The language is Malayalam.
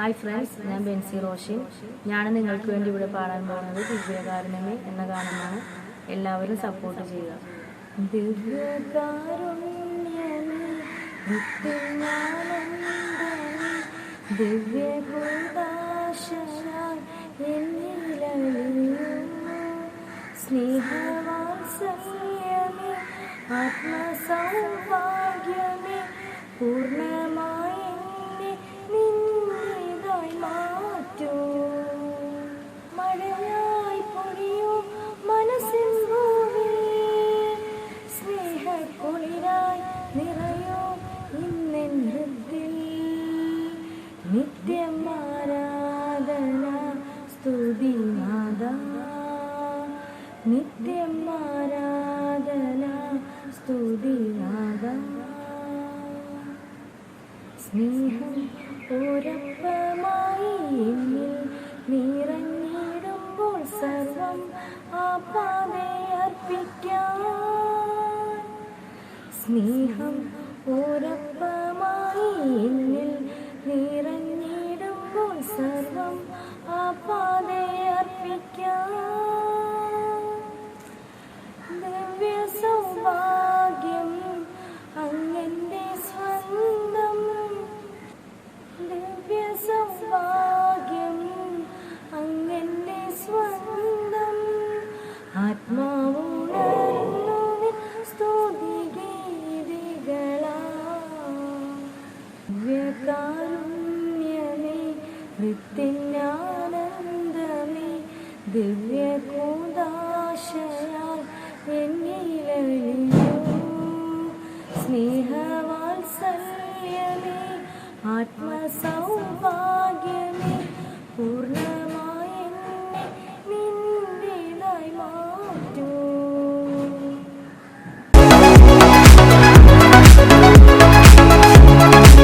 ഹായ് ഫ്രണ്ട്സ് ഞാൻ ബെൻസി റോഷിൻ. ഞാൻ നിങ്ങൾക്ക് വേണ്ടി ഇവിടെ പാടാൻ പോകുന്നത് ദിവ്യകാരുണ്യമേ എന്ന ഗാനമാണ്. എല്ലാവരും സപ്പോർട്ട് ചെയ്യുക. സ്നേഹവാത്സല്യമേ ആത്മസൗഭാഗ്യമേ പൂർണമായി നിത്യം ആരാധന സ്തുതി നാദ നിത്യം ആരാധന സ്തുതി സ്നേഹം ഒരപ്പമായി എന്നിൽ നിറഞ്ഞിടുമ്പോൾ സർവം ആ അർപ്പിക്കാം സ്നേഹം ഒരപ്പമായി സൗഭാഗ്യം അങ്ങനെ സ്വന്തം ആത്മാവുണർന്നു സ്തുതി സ്തുതിഗീതികളാ വൃത്തിനാനന്ദമേ വൃത്തിജ്ഞാനന്ദമേ ദിവ്യ കൂതാശയാൽ എന്നിലഴിയൂ സ്നേഹവാത്സല്യമേ പൂർണ